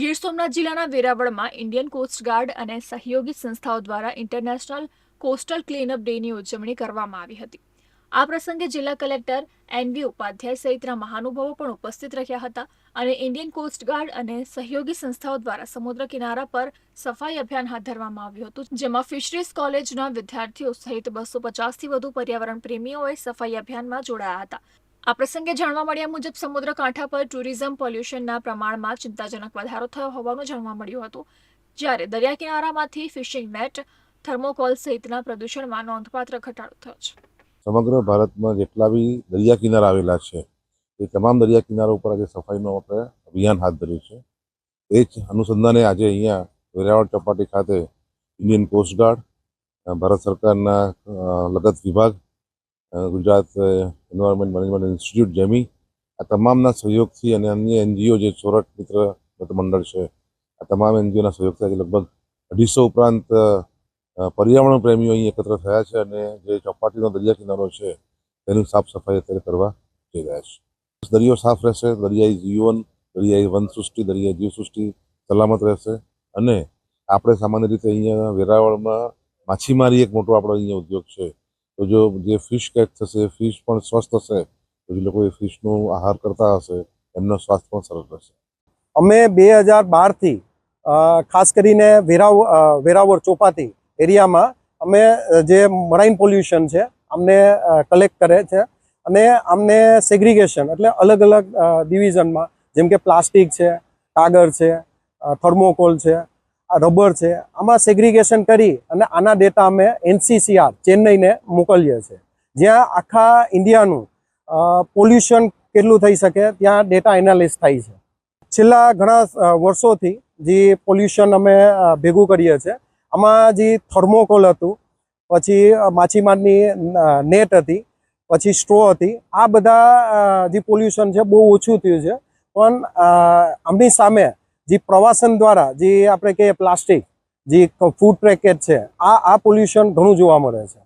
ગીર સોમનાથ જિલ્લાના વેરાવળમાં Indian coast guard અને સહયોગી સંસ્થાઓ દ્વારા ઇન્ટરનેશનલ કોસ્ટલ ક્લીનઅપ ડેની ઉજવણી કરવામાં આવી હતી. આ પ્રસંગે જિલ્લા કલેક્ટર એનવી ઉપાધ્યાય સહિતના મહાનુભાવો પણ ઉપસ્થિત રહ્યા હતા અને ઇન્ડિયન કોસ્ટગાર્ડ અને સહયોગી સંસ્થાઓ દ્વારા સમુદ્ર કિનારા પર સફાઈ અભિયાન હાથ ધરવામાં આવ્યું હતું, જેમાં ફિશરીઝ કોલેજના વિદ્યાર્થીઓ સહિત બસો પચાસથી વધુ પર્યાવરણ પ્રેમીઓએ સફાઈ અભિયાનમાં જોડાયા હતા. આ પ્રસંગે જાણવા મળ્યા મુજબ સમુદ્ર કાંઠા પર ટુરિઝમ પોલ્યુશનના પ્રમાણમાં ચિંતાજનક વધારો થયો હોવાનું જાણવા મળ્યું હતું. જ્યારે દરિયા કિનારામાંથી ફિશિંગ નેટ, થર્મોકોલ સહિતના પ્રદૂષણમાં નોંધપાત્ર ઘટાડો થયો છે. સમગ્ર ભારતમાં જેટલા બી દરિયા કિનારા આવેલા છે, એ તમામ દરિયા કિનારા ઉપર આજે સફાઈનું આપણે અભિયાન હાથ ધર્યું છે. એ જ અનુસંધાને આજે અહીંયા વેરાવળ ચોપાટી ખાતે ઇન્ડિયન કોસ્ટગાર્ડ ભારત સરકારના લગત વિભાગ ગુજરાત એન્વાયરમેન્ટ મેનેજમેન્ટ ઇન્સ્ટિટ્યૂટ જેમી આ તમામના સહયોગથી અને અન્ય એનજીઓ જે સોરઠ મિત્ર મંડળ છે, આ તમામ એનજીઓના સહયોગથી આજે લગભગ અઢીસો ઉપરાંત પર્યાવરણ પ્રેમીઓ અહીં એકત્ર થયા છે અને જે ચોપાટીનો દરિયા કિનારો છે, તેની સાફ સફાઈ અત્યારે કરવા જઈ રહ્યા છે. દરિયો સાફ રહેશે, દરિયાઈ જીવન, દરિયાઈ વનસૃષ્ટિ, દરિયાઈ જીવસૃષ્ટિ સલામત રહેશે અને આપણે સામાન્ય રીતે અહીંયા વેરાવળમાં માછીમારી એક મોટો આપણો અહીંયા ઉદ્યોગ છે તો જો જે ફિશ કેચ થશે ફિશ પણ સ્વસ્થ હશે તો જે લોકો એ ફિશનું આહાર કરતા હશે, એમનો સ્વાસ્થ્ય પણ સરસ રહેશે. અમે બે હજાર બારથી ખાસ કરીને વેરાવ વેરાવર ચોપાટી એરિયામાં અમે જે મરાઇન પોલ્યુશન છે, અમને કલેક્ટ કરે છે, અને અમને સેગ્રિગેશન એટલે અલગ અલગ ડિવિઝનમાં જેમ કે પ્લાસ્ટિક છે, કાગળ છે થર્મોકોલ છે આ રબર છે. આમાં સેગ્રિગેશન કરી અને આના ડેટા અમે એનસીસીઆર ચેન્નઈને મોકલીએ છીએ. જ્યાં આખા ઇન્ડિયાનું પોલ્યુશન કેટલું થઈ શકે ત્યાં ડેટા એનાલિસ થાય છે. છેલ્લા ઘણા વર્ષોથી જે પોલ્યુશન અમે ભેગું કરીએ છીએ, આમાં જે થર્મોકોલ હતું, પછી માછીમારની નેટ હતી, પછી સ્ટ્રો હતી, આ બધા જે પોલ્યુશન છે બહુ ઓછું થયું છે. પણ આમની સામે જે પ્રવાસન દ્વારા જે આપણે કહીએ પ્લાસ્ટિક, જે ફૂડ પેકેટ છે, આ આ પોલ્યુશન ઘણું જોવા મળે છે.